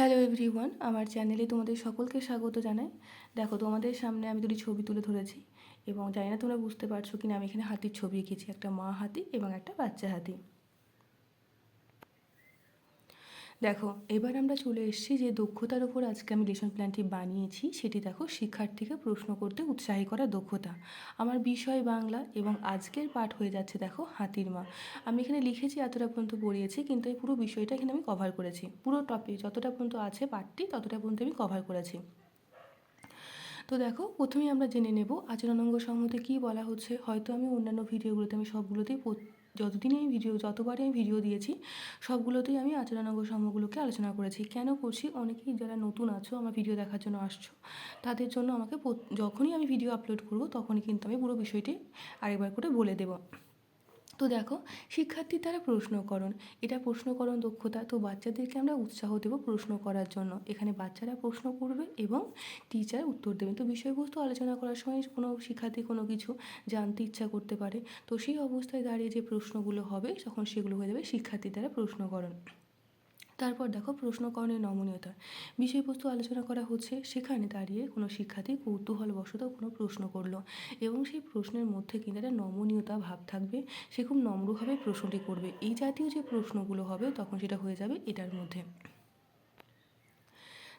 Hello everyone আমার চ্যানেলে তোমাদের সকলকে স্বাগত জানাই। দেখো, তোমাদের সামনে আমি দুটি ছবি তুলে ধরেছি এবং জানি না তোমরা বুঝতে পারছ কিনা, আমি এখানে হাতির ছবি এঁকেছি, একটা মা হাতি এবং একটা বাচ্চা হাতি। দেখো, এবার আমরা চলে এসেছি যে দক্ষতার ওপর আজকে আমি লেসন প্ল্যানটি বানিয়েছি। সেটি দেখো, শিক্ষার্থীকে প্রশ্ন করতে উৎসাহী করা দক্ষতা। আমার বিষয় বাংলা এবং আজকের পাঠ হয়ে যাচ্ছে দেখো, হাতির মা। আমি এখানে লিখেছি, এতটা পর্যন্ত পড়িয়েছি, কিন্তু এই পুরো বিষয়টা এখানে আমি কভার করেছি। পুরো টপিক যতটা পর্যন্ত আছে পাঠটি, ততটা পর্যন্ত আমি কভার করেছি। তো দেখো, প্রথমেই আমরা জেনে নেব, আচরণাঙ্গ সম্মতি কী বলা হচ্ছে? হয়তো আমি অন্যান্য ভিডিওগুলোতে আমি সবগুলোতেই যতদিনই আমি ভিডিও যতবারই আমি ভিডিও দিয়েছি, সবগুলোতেই আমি আচরণগর সমূহগুলোকে আলোচনা করেছি। কেন করছি? অনেকেই যারা নতুন আছো, আমার ভিডিও দেখার জন্য আসছো, তাদের জন্য আমাকে যখনই আমি ভিডিও আপলোড করব, তখনই কিন্তু আমি পুরো বিষয়টি আরেকবার করে বলে দেবো। তো দেখো শিক্ষার্থীর দ্বারা প্রশ্নকরণ। এটা প্রশ্নকরণ দক্ষতা। তো বাচ্চাদেরকে আমরা উৎসাহ দেব প্রশ্ন করার জন্য। এখানে বাচ্চারা প্রশ্ন করবে এবং টিচার উত্তর দেবে। তো বিষয়বস্তু আলোচনা করার সময় কোনো শিক্ষার্থী কোনো কিছু জানতে ইচ্ছা করতে পারে। তো সেই অবস্থায় দাঁড়িয়ে যে প্রশ্নগুলো হবে, তখন সেগুলো হয়ে যাবে শিক্ষার্থী দ্বারা প্রশ্নকরণ। তারপর দেখো প্রশ্নকরণের নমনীয়তা। বিষয়বস্তু আলোচনা করা হচ্ছে, সেখানে দাঁড়িয়ে কোনো শিক্ষার্থী কৌতূহলবশত কোনো প্রশ্ন করল এবং সেই প্রশ্নের মধ্যে কিন্তু একটা নমনীয়তা ভাব থাকবে, সে খুব নম্রভাবে প্রশ্নটি করবে। এই জাতীয় যে প্রশ্নগুলো হবে তখন সেটা হয়ে যাবে এটার মধ্যে।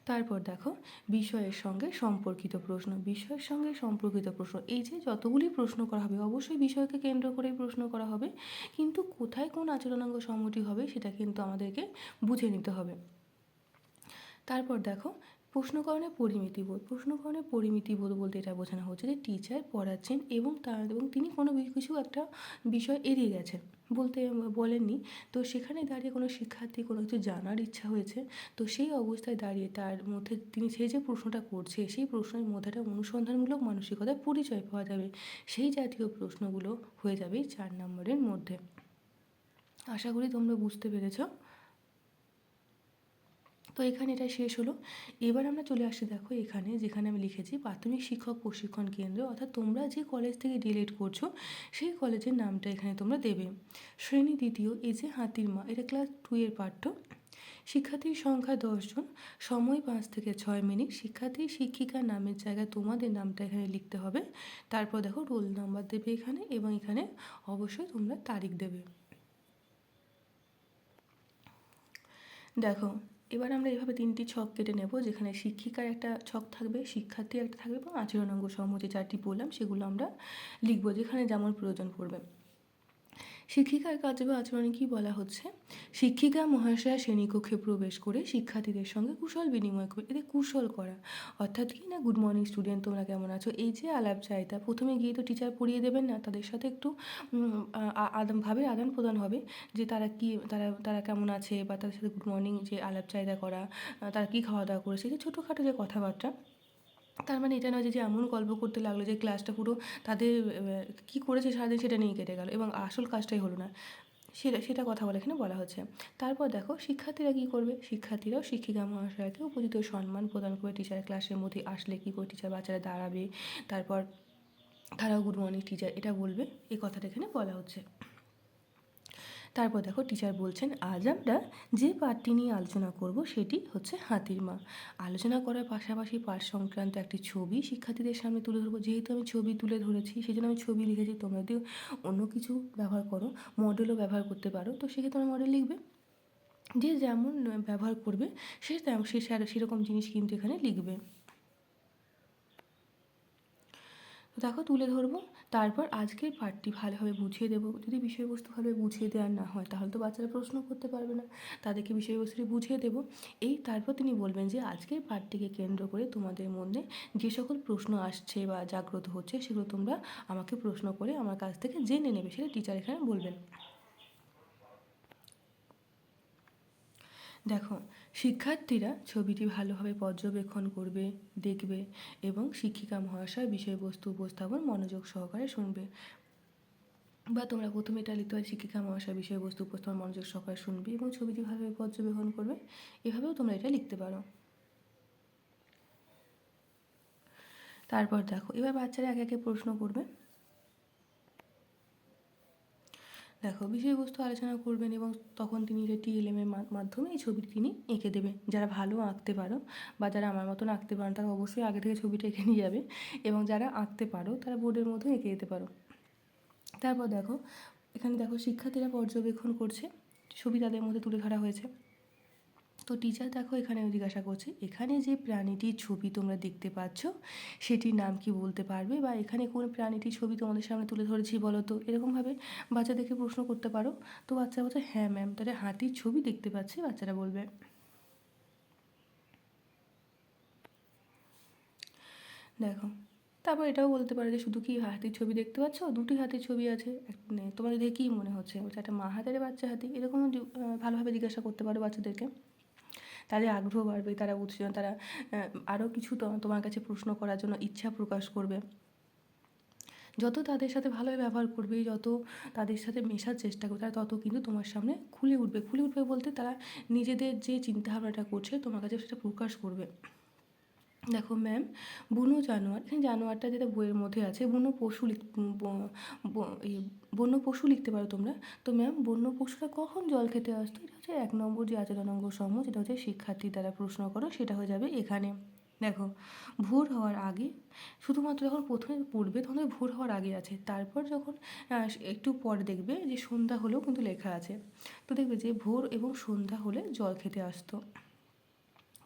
তারপর দেখো, বিষয়ের সঙ্গে সম্পর্কিত প্রশ্ন, বিষয়ের সঙ্গে সম্পর্কিত প্রশ্ন। এই যে যতগুলি প্রশ্ন করা হবে, অবশ্যই বিষয়কে কেন্দ্র করেই প্রশ্ন করা হবে। কিন্তু কোথায় কোন আচরণাঙ্গ সম্মতি হবে, সেটা কিন্তু আমাদেরকে বুঝে নিতে হবে। তারপর দেখো প্রশ্নকরণের পরিমিতিবোধ প্রশ্নকরণের পরিমিতিবোধ বলতে এটা বোঝানো হচ্ছে যে টিচার পড়াচ্ছেন এবং তার, এবং তিনি কোনো কিছু একটা বিষয় এড়িয়ে গেছেন বলতে বলেননি। তো সেখানে দাঁড়িয়ে কোনো শিক্ষার্থী কোনো কিছু জানার ইচ্ছা হয়েছে, তো সেই অবস্থায় দাঁড়িয়ে তার মধ্যে তিনি সেই যে প্রশ্নটা করছে, সেই প্রশ্নের মধ্যে একটা অনুসন্ধানমূলক মানসিকতার পরিচয় পাওয়া যাবে, সেই জাতীয় প্রশ্নগুলো হয়ে যাবে চার নম্বরের মধ্যে। আশা করি তোমরা বুঝতে পেরেছ। তো এখানে এটা শেষ হলো। এবার আমরা চলে আসছি দেখো এখানে, যেখানে আমি লিখেছি প্রাথমিক শিক্ষক প্রশিক্ষণ কেন্দ্র, অর্থাৎ তোমরা যে কলেজ থেকে ডিলেট করছ, সেই কলেজের নামটা এখানে তোমরা দেবে। শ্রেণি দ্বিতীয়, এই যে হাতির মা, এটা ক্লাস টু এর পাঠ্য। শিক্ষার্থীর সংখ্যা দশজন সময় পাঁচ থেকে ছয় মিনিট। শিক্ষার্থী শিক্ষিকার নামের জায়গায় তোমাদের নামটা এখানে লিখতে হবে। তারপর দেখো রোল নাম্বার দেবে এখানে এবং এখানে অবশ্যই তোমরা তারিখ দেবে। দেখো এবার আমরা এভাবে তিনটি ছক কেটে নেব, যেখানে শিক্ষিকার একটা ছক থাকবে শিক্ষার্থী একটা থাকবে এবং আচরণাঙ্গ যে চারটি বললাম সেগুলো আমরা লিখব, যেখানে যেমন প্রয়োজন পড়বে। শিক্ষিকার কাজে বা আচরণে কী বলা হচ্ছে? শিক্ষিকা মহাশয়া শ্রেণীকক্ষে প্রবেশ করে শিক্ষার্থীদের সঙ্গে কুশল বিনিময় করে এদের কুশল করা। অর্থাৎ কি না গুড মর্নিং স্টুডেন্ট তোমরা কেমন আছো? এই যে আলাপ চাইতা প্রথমে গিয়ে তো টিচার পড়িয়ে দেবেন না, তাদের সাথে একটু আদান ভাবে আদান প্রদান হবে যে তারা কি, তারা তারা কেমন আছে বা তাদের সাথে গুড মর্নিং যে আলাপ চাহিদা করা তারা কী খাওয়া দাওয়া করেছে যে ছোটোখাটো যে কথাবার্তা তার মানে এটা নয় যে এমন গল্প করতে লাগল যে ক্লাসটা পুরো তাদের কী করেছে সারাদিন সেটা নিয়ে কেটে গেল এবং আসল কাজটাই হলো না। সেটা সেটা কথা বলে এখানে বলা হচ্ছে। তারপর দেখো, শিক্ষার্থীরা কী করবে? শিক্ষার্থীরাও শিক্ষিকা মহাশয়কে উপযুক্ত সম্মান প্রদান করে টিচার ক্লাসের মধ্যে আসলে কী করে টিচার বাচ্চারা দাঁড়াবে? তারপর তারাও গুড মর্নিং টিচার এটা বলবে। এই কথাটা এখানে বলা হচ্ছে। তারপর দেখো টিচার বলছেন, আজ আমরা যে পাঠটি নিয়ে আলোচনা করব সেটি হচ্ছে হাতির মা। আলোচনা করার পাশাপাশি পাঠ সংক্রান্ত একটি ছবি শিক্ষার্থীদের সামনে তুলে ধরবো। যেহেতু আমি ছবি তুলে ধরেছি সেই জন্য আমি ছবি লিখেছি, তোমরা যদি অন্য কিছু ব্যবহার করো মডেলও ব্যবহার করতে পারো, তো সেক্ষেত্রে মডেল লিখবে। যে যেমন ব্যবহার করবে, সে তেমন, সে সেরকম জিনিস কিন্তু এখানে লিখবে। দেখো তুলে ধরবো, তারপর আজকের পাঠটি ভালোভাবে বুঝিয়ে দেবো। যদি বিষয়বস্তু বুঝিয়ে দেওয়ার না হয়, তাহলে তো বাচ্চারা প্রশ্ন করতে পারবে না। তাদেরকে বিষয়বস্তুটি বুঝিয়ে দেব। এই তারপর তিনি বলবেন যে, আজকের পাঠটিকে কেন্দ্র করে তোমাদের মধ্যে যে সকল প্রশ্ন আসছে বা জাগ্রত হচ্ছে, সেগুলো তোমরা আমাকে প্রশ্ন করে আমার কাছ থেকে জেনে নেবে, সেটা টিচার এখানে বলবেন। দেখো, শিক্ষার্থীরা ছবিটি ভালোভাবে পর্যবেক্ষণ করবে, দেখবে এবং শিক্ষিকা মহাশয় বিষয়বস্তু উপস্থাপন মনোযোগ সহকারে শুনবে। বা তোমরা প্রথমে এটা লিখতে পারি, শিক্ষিকা মহাশয় বিষয়বস্তু উপস্থাপন মনোযোগ সহকারে শুনবে এবং ছবিটি ভালোভাবে পর্যবেক্ষণ করবে। এভাবেও তোমরা এটা লিখতে পারো। তারপর দেখো, এবার বাচ্চারা একে একে প্রশ্ন করবে। দেখো, বিষয়বস্তু আলোচনা করবেন এবং তখন তিনি এটা টিএলএমের মাধ্যমে এই ছবিটি তিনি এঁকে দেবেন। যারা ভালো আঁকতে পারো বা যারা আমার মতন আঁকতে পারো তারা অবশ্যই আগে থেকে ছবিটা এঁকে নিয়ে যাবে এবং যারা আঁকতে পারো, তারা বোর্ডের মধ্যে এঁকে যেতে পারো। তারপর দেখো, এখানে দেখো শিক্ষার্থীরা পর্যবেক্ষণ করছে। ছবি তাদের মধ্যে তুলে ধরা হয়েছে। তো টিচার দেখো এখানে জিজ্ঞাসা করছে, এখানে যে প্রাণীটির ছবি তোমরা দেখতে পাচ্ছ, সেটির নাম কি বলতে পারবে? বা এখানে কোন প্রাণীটির ছবি তোমাদের সামনে তুলে ধরেছি বলো তো এরকমভাবে বাচ্চাদেরকে প্রশ্ন করতে পারো। তো বাচ্চা বলছে হ্যাঁ ম্যাম তাহলে হাতির ছবি দেখতে পাচ্ছি, বাচ্চারা বলবে। দেখো, তারপর এটাও বলতে পারে যে শুধু কি হাতির ছবি দেখতে পাচ্ছ? দুটি হাতির ছবি আছে। তোমাদের দেখে কী মনে হচ্ছে? বলছে, একটা মা হাতের বাচ্চা হাতি এরকম ভালোভাবে জিজ্ঞাসা করতে পারো বাচ্চাদেরকে। তাদের আগ্রহ বাড়বে, তারা উৎস তারা আরও কিছু তোমার কাছে প্রশ্ন করার জন্য ইচ্ছা প্রকাশ করবে। যত তাদের সাথে ভালোভাবে ব্যবহার করবে, যত তাদের সাথে মেশার চেষ্টা করবে, তারা তত কিন্তু তোমার সামনে খুলে উঠবে। খুলে উঠবে বলতে তারা নিজেদের যে চিন্তাভাবনাটা করছে, তোমার কাছে সেটা প্রকাশ করবে। দেখো ম্যাম বুনো জানোয়ার, এখানে জানোয়ারটা যেটা বইয়ের মধ্যে আছে, বুনো পশু লিখ বন্য পশু লিখতে পারো তোমরা। তো ম্যাম বন্য পশুরা কখন জল খেতে আসতো? এটা হচ্ছে এক নম্বর যে আচরণাঙ্গ সমূহ, যেটা হচ্ছে শিক্ষার্থীর দ্বারা প্রশ্ন করো, সেটা হয়ে যাবে এখানে। দেখো, ভোর হওয়ার আগে, শুধুমাত্র যখন প্রথমে পড়বে, তখন ভোর হওয়ার আগে আছে। তারপর যখন একটু পরে দেখবে যে সন্ধ্যা হলেও কিন্তু লেখা আছে। তো দেখবে যে ভোর এবং সন্ধ্যা হলে জল খেতে আসতো।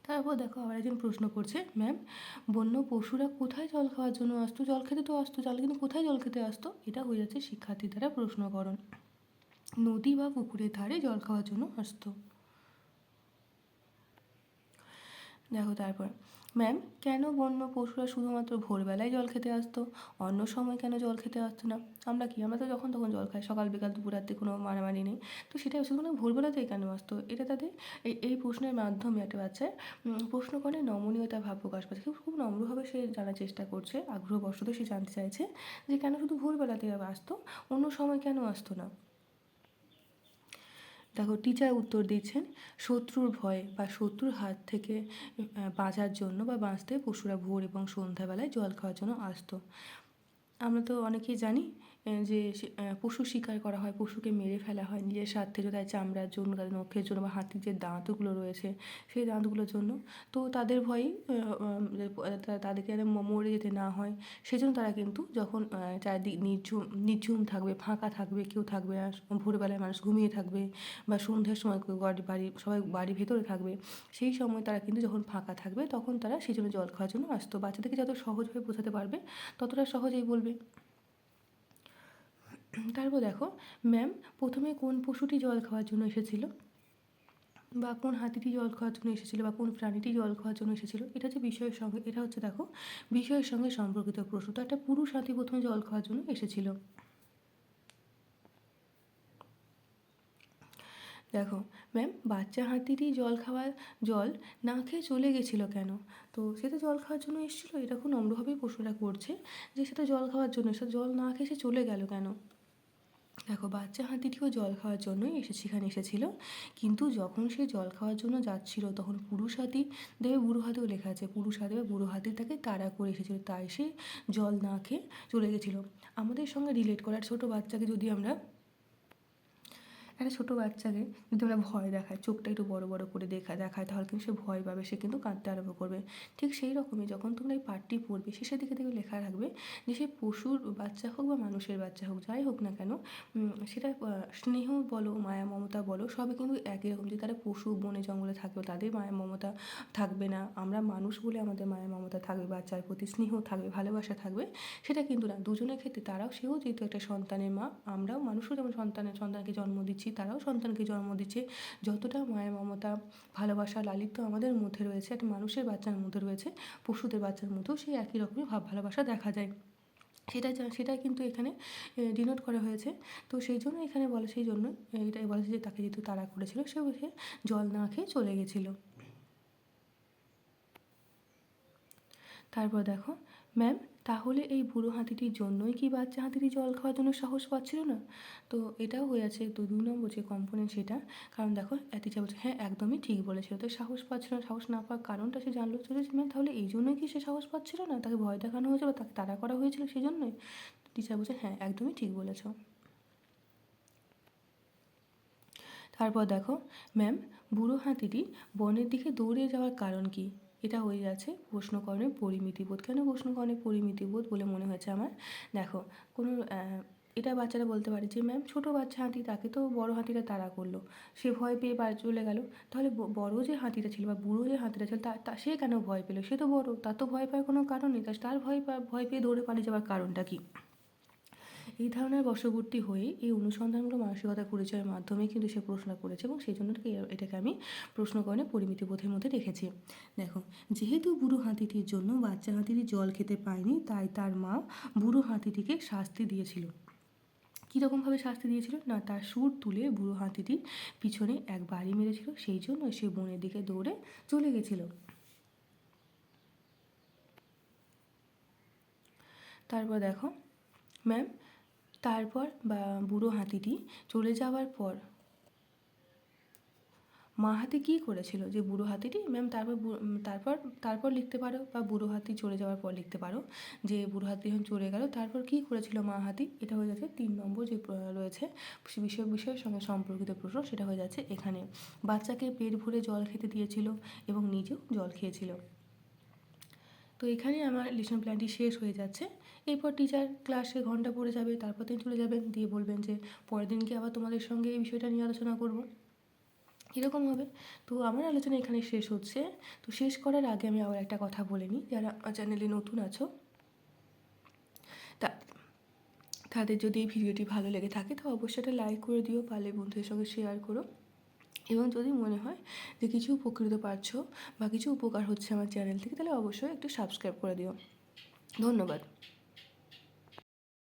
তারপর দেখো আবার একজন প্রশ্ন করছে, ম্যাম, বন্য পশুরা কোথায় জল খাওয়ার জন্য আসতো? জল খেতে তো আসতো জল কিন্তু কোথায় জল খেতে আসতো? এটা হয়ে যাচ্ছে শিক্ষার্থী দ্বারা প্রশ্নকরণ। নদী বা পুকুরের ধারে জল খাওয়ার জন্য আসতো। দেখো তারপর। ম্যাম কেন বন্য পশুরা শুধুমাত্র ভোরবেলায় জল খেতে আসতো, অন্য সময় কেন জল খেতে আসতো না? আমরা কি? আমরা তো যখন তখন জল খাই, সকাল, বিকাল, দুপুর, রাত্রে কোনো মারামারি নেই। তো সেটা শুধুমাত্র ভোরবেলাতেই কেন আসতো? এটা তাদের এই এই প্রশ্নের মাধ্যমে একটা বাচ্চার প্রশ্ন করে নমনীয়তা ভাব প্রকাশ পাচ্ছে। খুব নম্রভাবে সে জানার চেষ্টা করছে, আগ্রহবশত সে জানতে চাইছে যে কেন শুধু ভোরবেলাতেই আসতো, অন্য সময় কেন আসতো না? দেখো টিচার উত্তর দিচ্ছেন, শত্রুর ভয়ে বা শত্রুর হাত থেকে বাঁচার জন্য বা বাঁচতে পশুরা ভোর এবং সন্ধ্যাবেলায় জল খাওয়ার জন্য আসতো। আমরা তো অনেকেই জানি যে পশু শিকার করা হয়, পশুকে মেরে ফেলা হয়, নিজের স্বার্থে তাদের চামড়ার জন্য তাদের নখের জন্য বা হাতির যে দাঁতগুলো রয়েছে, সেই দাঁতগুলোর জন্য। তো তাদের ভয়েই তাদেরকে যেন মরে যেতে না হয়, সেজন্য তারা কিন্তু যখন চারিদিক নির্ঝুম নির্ঝুম থাকবে, ফাঁকা থাকবে, কেউ থাকবে না, ভোরবেলায় মানুষ ঘুমিয়ে থাকবে বা সন্ধ্যার সময় বাড়ি, সবাই বাড়ির ভেতরে থাকবে, সেই সময় তারা কিন্তু যখন ফাঁকা থাকবে, তখন তারা সেই জন্য জল খাওয়ার জন্য আসতো। বাচ্চাদেরকে যত সহজভাবে বোঝাতে পারবে, ততটা সহজেই বলবে। তারপর দেখো ম্যাম প্রথমে কোন পশুটি জল খাওয়ার জন্য এসেছিল? বা কোন হাতিটি জল খাওয়ার জন্য এসেছিল? বা কোন প্রাণীটি জল খাওয়ার জন্য এসেছিল? এটা হচ্ছে বিষয়ের সঙ্গে, এটা হচ্ছে দেখো, বিষয়ের সঙ্গে সম্পর্কিত প্রশ্ন। তো একটা পুরুষ হাতি প্রথমে জল খাওয়ার জন্য এসেছিল। দেখো ম্যাম বাচ্চা হাতিটি জল খাওয়ার, জল না খেয়ে চলে গেছিল কেন? তো সেটা জল খাওয়ার জন্য এসেছিল। এটা খুব নম্রভাবেই প্রশ্নটা করছে যে সেটা জল খাওয়ার জন্য সেটা জল না খেয়ে সে চলে গেল কেন? দেখো, বাচ্চা হাতিটিও জল খাওয়ার জন্যই এসে সেখানে এসেছিল। কিন্তু যখন সে জল খাওয়ার জন্য যাচ্ছিল, তখন পুরুষ হাতি দেবে বুড়ো হাতেও লেখা আছে, পুরুষ হাতি বা বুড়ো হাতি তাকে তাড়া করে এসেছিল। তাই সে জল না খেয়ে চলে গেছিল। আমাদের সঙ্গে রিলেট করার ছোটো বাচ্চাকে যদি আমরা একটা ছোটো বাচ্চাকে যদি আমরা ভয় দেখাই, চোখটা একটু বড় বড় করে দেখা, দেখায়, তাহলে কিন্তু সে ভয় পাবে, সে কিন্তু কাঁদতে আরম্ভ করবে। ঠিক সেই রকমই যখন তোমরা এই পাঠটি পড়বে, শেষের দিকে থেকে লেখা রাখবে যে সে পশুর বাচ্চা হোক বা মানুষের বাচ্চা হোক, যাই হোক না কেন সেটা স্নেহ বলো, মায়া, মমতা বলো, সবই কিন্তু একই রকম। যে তারা পশু বনে, জঙ্গলে থাকবে তাদের মায়া, মমতা থাকবে না। আমরা মানুষ বলে আমাদের মায়া, মমতা থাকবে, বাচ্চার প্রতি স্নেহ থাকবে, ভালোবাসা থাকবে, সেটা কিন্তু না। দুজনের ক্ষেত্রে তারাও সেও যেহেতু একটা সন্তানের মা, আমরাও মানুষও যেমন সন্তানের, সন্তানকে জন্ম দিচ্ছি তারাও সন্তানকে জন্ম দিচ্ছে। যতটা মায়া, মমতা, ভালোবাসা, লালিত্য আমাদের মধ্যে রয়েছে, একটা মানুষের বাচ্চার মধ্যে রয়েছে, পশুদের বাচ্চার মধ্যেও সেই একই রকমই ভাব ভালোবাসা দেখা যায়। সেটা সেটাই কিন্তু এখানে ডিনোট করা হয়েছে। তো সেই জন্য এখানে বলে সেই জন্য এটাই বলেছে যে তাকে যেহেতু তারা করেছিল, সে সে জল না খেয়ে চলে গেছিল। তারপর দেখো ম্যাম তাহলে এই বুড়ো হাতিটির জন্যই কি বাচ্চা হাতিটি জল খাওয়ার জন্য সাহস পাচ্ছিল না? তো এটাও হয়ে আছে তো দুই নম্বর যে কম্পোনেন্ট সেটা। কারণ দেখো টিচার বলছে হ্যাঁ একদমই ঠিক বলেছিল তো সাহস পাচ্ছিল না, সাহস না পাওয়ার কারণটা সে জানলো যে ম্যাম, তাহলে এই জন্যই কি সে সাহস পাচ্ছিল না? তাকে ভয় দেখানো হয়েছে বা তাকে তাড়া করা হয়েছিল সেই জন্যই টিচার বলছে হ্যাঁ একদমই ঠিক বলেছ। তারপর দেখো, ম্যাম, বুড়ো হাতিটি বনের দিকে দৌড়ে যাওয়ার কারণ কি? এটা হয়ে যাচ্ছে প্রশ্নকরণের পরিমিতিবোধ। কেন প্রশ্নকরণের পরিমিতিবোধ বলে মনে হয়েছে আমার? দেখো, কোনো এটা বাচ্চারা বলতে পারে যে, ম্যাম, ছোটো বাচ্চা হাতি তাকে তো বড় হাতিটা তাড়া করল। সে ভয় পেয়ে বাড়ি চলে গেল। তাহলে বড় যে হাতিটা ছিল বা বুড়ো যে হাতিটা ছিল, তা সে কেন ভয় পেল? সে তো বড়, তার তো ভয় পাওয়ার কোনো কারণ নেই। তার ভয় ভয় পেয়ে দৌড়ে পালিয়ে যাওয়ার কারণটা কী? এই ধারণার বশবর্তী হয়ে এই অনুসন্ধানগুলো মানসিকতা পরিচয়ের মাধ্যমে কিন্তু সে প্রশ্ন করেছে এবং সেই জন্য এটাকে আমি প্রশ্নকরণে পরিমিতি বোধের মধ্যে রেখেছি। দেখো, যেহেতু বুড়ো হাতিটির জন্য বাচ্চা হাতিটি জল খেতে পায়নি, তাই তার মা বুড়ো হাতিটিকে শাস্তি দিয়েছিল। কীরকমভাবে শাস্তি দিয়েছিল? না, তার সুর তুলে বুড়ো হাতিটির পিছনে এক বাড়ি মেরেছিল, সেই জন্য সে বনের দিকে দৌড়ে চলে গেছিল। তারপর দেখো, ম্যাম তারপর বা বুড়ো হাতিটি চলে যাওয়ার পর মা হাতি কী করেছিল যে বুড়ো হাতিটি? ম্যাম তারপর তারপর তারপর লিখতে পারো বা বুড়ো হাতি চলে যাওয়ার পর লিখতে পারো যে বুড়ো হাতি যখন চলে গেল, তারপর কী করেছিল মা হাতি? এটা হয়ে যাচ্ছে তিন নম্বর যে রয়েছে বিষয়, বিষয়ের সঙ্গে সম্পর্কিত প্রশ্ন, সেটা হয়ে যাচ্ছে এখানে। বাচ্চাকে পেট ভরে জল খেতে দিয়েছিল এবং নিজেও জল খেয়েছিল। তো এখানে আমার লেসন প্ল্যানটি শেষ হয়ে যাচ্ছে। এরপর টিচার ক্লাসে ঘণ্টা পড়ে যাবে, তারপর তিনি চলে যাবেন, দিয়ে বলবেন যে, পরের দিনকে আবার তোমাদের সঙ্গে এই বিষয়টা নিয়ে আলোচনা করব। এরকম হবে। তো আমার আলোচনা এখানে শেষ হচ্ছে। তো শেষ করার আগে আমি আবার একটা কথা বলে নিই। যারা চ্যানেলে নতুন আছো, তা, তাদের যদি এই ভিডিওটি ভালো লেগে থাকে, তো অবশ্যই এটা লাইক করে দিও, পারলে বন্ধুদের সঙ্গে শেয়ার করো। এবং যদি মনে হয় যে কিছু উপকৃত পাচ্ছ বা কিছু উপকার হচ্ছে আমার চ্যানেল থেকে, তাহলে অবশ্যই একটু সাবস্ক্রাইব করে দিও। ধন্যবাদ।